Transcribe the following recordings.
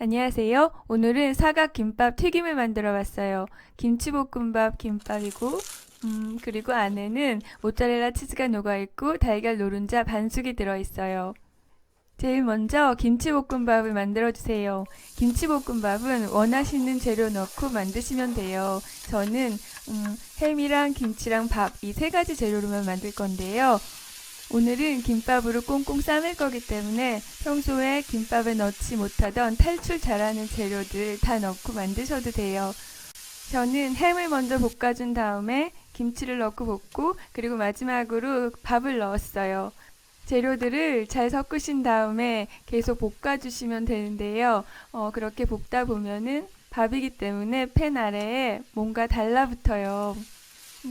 안녕하세요. 오늘은 사각 김밥 튀김을 만들어 봤어요. 김치볶음밥 김밥이고, 음, 그리고 안에는 모짜렐라 치즈가 녹아있고 달걀 노른자 반숙이 들어있어요. 제일 먼저 김치볶음밥을 만들어 주세요. 김치볶음밥은 원하시는 재료 넣고 만드시면 돼요. 저는 음, 햄이랑 김치랑 밥 이 세 가지 재료로만 만들 건데요. 오늘은 김밥으로 꽁꽁 삶을 거기 때문에 평소에 김밥에 넣지 못하던 탈출 잘하는 재료들 다 넣고 만드셔도 돼요. 저는 햄을 먼저 볶아준 다음에 김치를 넣고 볶고 그리고 마지막으로 밥을 넣었어요. 재료들을 잘 섞으신 다음에 계속 볶아주시면 되는데요. 어, 그렇게 볶다 보면은 밥이기 때문에 팬 아래에 뭔가 달라붙어요.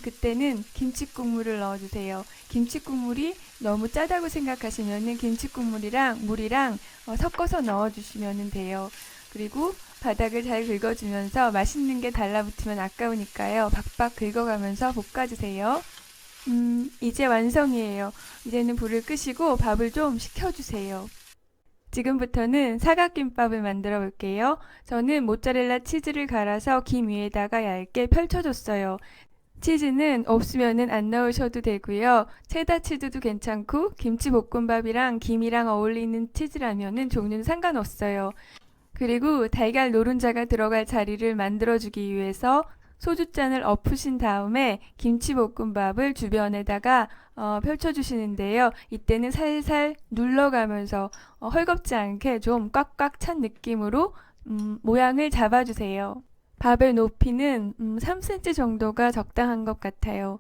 그때는 김치 국물을 넣어주세요. 김치 국물이 너무 짜다고 생각하시면은 김치 국물이랑 물이랑 어, 섞어서 넣어주시면 돼요. 그리고 바닥을 잘 긁어주면서 맛있는 게 달라붙으면 아까우니까요. 박박 긁어가면서 볶아주세요. 음, 이제 완성이에요. 이제는 불을 끄시고 밥을 좀 식혀주세요. 지금부터는 사각김밥을 만들어 볼게요. 저는 모짜렐라 치즈를 갈아서 김 위에다가 얇게 펼쳐줬어요. 치즈는 없으면은 안 넣으셔도 되고요. 체다 치즈도 괜찮고 김치 볶음밥이랑 김이랑 어울리는 치즈라면은 종류는 상관없어요. 그리고 달걀 노른자가 들어갈 자리를 만들어주기 위해서 소주잔을 엎으신 다음에 김치볶음밥을 주변에다가 어, 펼쳐주시는데요. 이때는 살살 눌러가면서 어, 헐겁지 않게 좀 꽉꽉 찬 느낌으로 음, 모양을 잡아주세요. 밥의 높이는 음, 3cm 정도가 적당한 것 같아요.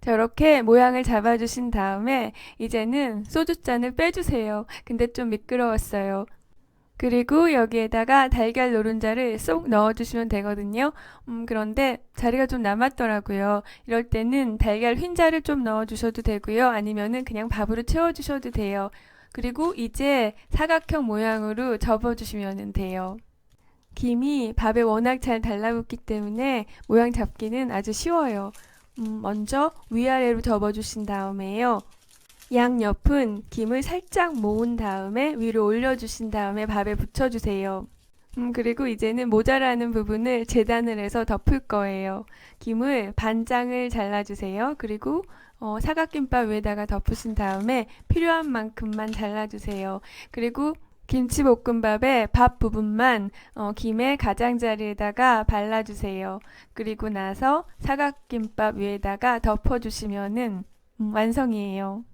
저렇게 모양을 잡아주신 다음에 이제는 소주잔을 빼주세요. 근데 좀 미끄러웠어요. 그리고 여기에다가 달걀 노른자를 쏙 넣어주시면 되거든요. 음, 그런데 자리가 좀 남았더라고요. 이럴 때는 달걀 흰자를 좀 넣어주셔도 되고요. 아니면은 그냥 밥으로 채워주셔도 돼요. 그리고 이제 사각형 모양으로 접어주시면 돼요. 김이 밥에 워낙 잘 달라붙기 때문에 모양 잡기는 아주 쉬워요. 음, 먼저 위아래로 접어주신 다음에요. 양옆은 김을 살짝 모은 다음에 위로 올려주신 다음에 밥에 붙여주세요. 음, 그리고 이제는 모자라는 부분을 재단을 해서 덮을 거예요. 김을 반장을 잘라주세요. 그리고 어, 사각김밥 위에다가 덮으신 다음에 필요한 만큼만 잘라주세요. 그리고 김치볶음밥의 밥 부분만 어, 김의 가장자리에다가 발라주세요. 그리고 나서 사각김밥 위에다가 덮어주시면은 음, 완성이에요.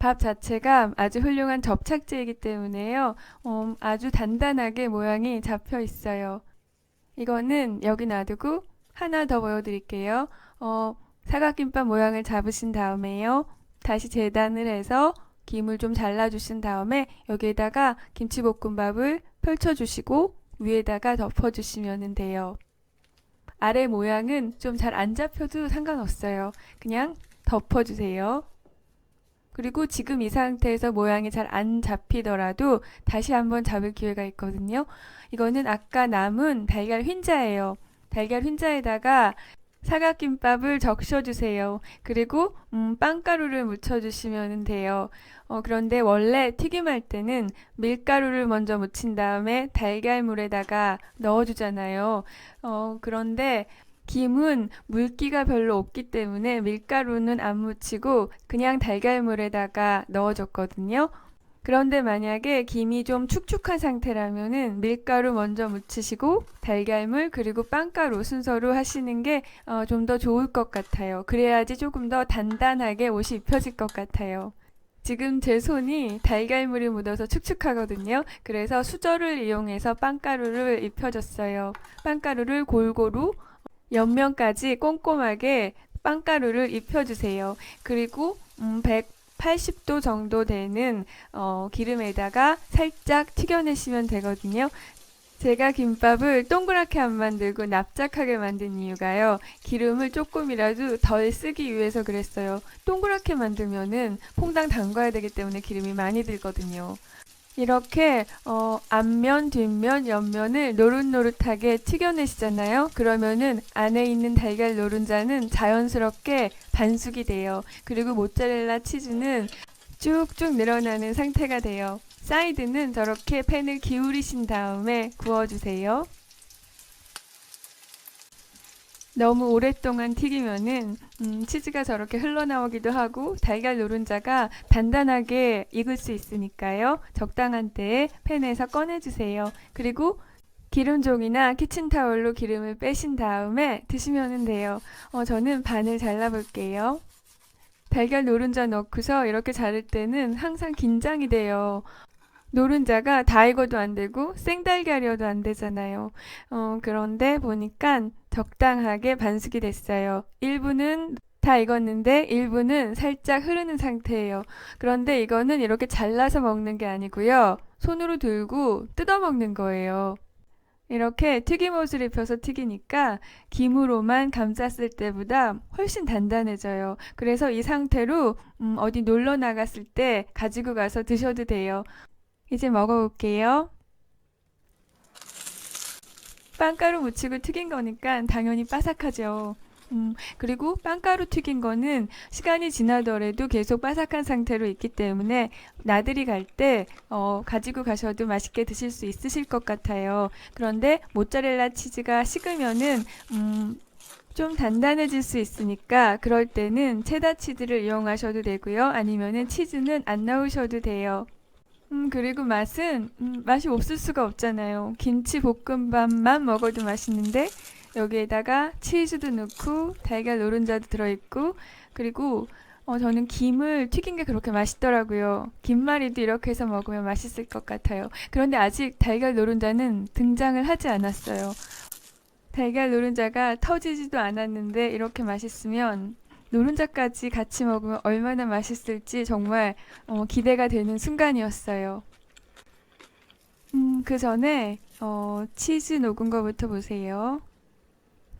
밥 자체가 아주 훌륭한 접착제이기 때문에요. 음, 아주 단단하게 모양이 잡혀 있어요. 이거는 여기 놔두고 하나 더 보여드릴게요. 어, 사각김밥 모양을 잡으신 다음에요. 다시 재단을 해서 김을 좀 잘라주신 다음에 여기에다가 김치볶음밥을 펼쳐주시고 위에다가 덮어주시면 돼요. 아래 모양은 좀 잘 안 잡혀도 상관없어요. 그냥 덮어주세요. 그리고 지금 이 상태에서 모양이 잘 안 잡히더라도 다시 한번 잡을 기회가 있거든요. 이거는 아까 남은 달걀 흰자예요. 달걀 흰자에다가 사각김밥을 적셔주세요. 그리고 음, 빵가루를 묻혀주시면 돼요. 어, 그런데 원래 튀김할 때는 밀가루를 먼저 묻힌 다음에 달걀물에다가 넣어주잖아요. 어, 그런데 김은 물기가 별로 없기 때문에 밀가루는 안 묻히고 그냥 달걀물에다가 넣어줬거든요. 그런데 만약에 김이 좀 축축한 상태라면은 밀가루 먼저 묻히시고 달걀물 그리고 빵가루 순서로 하시는 게 좀더 좋을 것 같아요. 그래야지 조금 더 단단하게 옷이 입혀질 것 같아요. 지금 제 손이 달걀물이 묻어서 축축하거든요. 그래서 수저를 이용해서 빵가루를 입혀줬어요. 빵가루를 골고루 옆면까지 꼼꼼하게 빵가루를 입혀주세요. 그리고 음, 180도 정도 되는 어, 기름에다가 살짝 튀겨내시면 되거든요. 제가 김밥을 동그랗게 안 만들고 납작하게 만든 이유가요. 기름을 조금이라도 덜 쓰기 위해서 그랬어요. 동그랗게 만들면은 퐁당 담가야 되기 때문에 기름이 많이 들거든요. 이렇게 어, 앞면, 뒷면, 옆면을 노릇노릇하게 튀겨내시잖아요. 그러면은 안에 있는 달걀 노른자는 자연스럽게 반숙이 돼요. 그리고 모짜렐라 치즈는 쭉쭉 늘어나는 상태가 돼요. 사이드는 저렇게 팬을 기울이신 다음에 구워주세요. 너무 오랫동안 튀기면은 음, 치즈가 저렇게 흘러나오기도 하고 달걀 노른자가 단단하게 익을 수 있으니까요. 적당한 때에 팬에서 꺼내주세요. 그리고 기름종이나 키친타올로 기름을 빼신 다음에 드시면 돼요. 어, 저는 반을 잘라볼게요. 달걀 노른자 넣고서 이렇게 자를 때는 항상 긴장이 돼요. 노른자가 다 익어도 안 되고 생달걀이어도 안 되잖아요. 어, 그런데 보니까 적당하게 반숙이 됐어요. 일부는 다 익었는데 일부는 살짝 흐르는 상태예요. 그런데 이거는 이렇게 잘라서 먹는 게 아니고요. 손으로 들고 뜯어 먹는 거예요. 이렇게 튀김옷을 입혀서 튀기니까 김으로만 감쌌을 때보다 훨씬 단단해져요. 그래서 이 상태로 음, 어디 놀러 나갔을 때 가지고 가서 드셔도 돼요. 이제 먹어볼게요. 빵가루 묻히고 튀긴 거니까 당연히 바삭하죠. 음, 그리고 빵가루 튀긴 거는 시간이 지나더라도 계속 바삭한 상태로 있기 때문에 나들이 갈때 어, 가지고 가셔도 맛있게 드실 수 있으실 것 같아요. 그런데 모짜렐라 치즈가 식으면은 음, 좀 단단해질 수 있으니까 그럴 때는 체다 치즈를 이용하셔도 되고요. 아니면은 치즈는 안 넣으셔도 돼요. 음, 그리고 맛은, 음, 맛이 없을 수가 없잖아요. 김치 볶음밥만 먹어도 맛있는데, 여기에다가 치즈도 넣고, 달걀 노른자도 들어있고, 그리고, 어, 저는 김을 튀긴 게 그렇게 맛있더라고요. 김말이도 이렇게 해서 먹으면 맛있을 것 같아요. 그런데 아직 달걀 노른자는 등장을 하지 않았어요. 달걀 노른자가 터지지도 않았는데, 이렇게 맛있으면, 노른자까지 같이 먹으면 얼마나 맛있을지 정말 어, 기대가 되는 순간이었어요. 음, 그 전에 어, 치즈 녹은 거부터 보세요.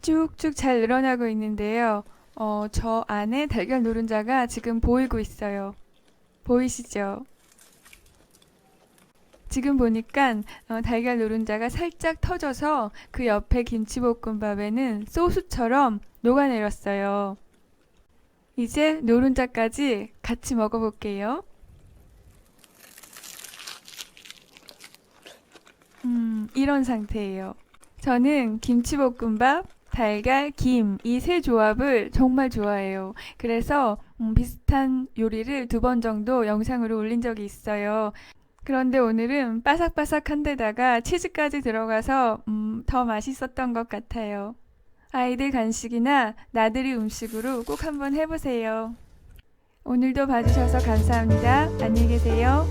쭉쭉 잘 늘어나고 있는데요. 어, 저 안에 달걀 노른자가 지금 보이고 있어요. 보이시죠? 지금 보니까 어, 달걀 노른자가 살짝 터져서 그 옆에 김치볶음밥에는 소스처럼 녹아내렸어요. 이제 노른자까지 같이 먹어볼게요. 음, 이런 상태예요. 저는 김치볶음밥, 달걀, 김, 이 세 조합을 정말 좋아해요. 그래서 음, 비슷한 요리를 두 번 정도 영상으로 올린 적이 있어요. 그런데 오늘은 바삭바삭한 데다가 치즈까지 들어가서 음, 더 맛있었던 것 같아요. 아이들 간식이나 나들이 음식으로 꼭 한번 해보세요. 오늘도 봐주셔서 감사합니다. 안녕히 계세요.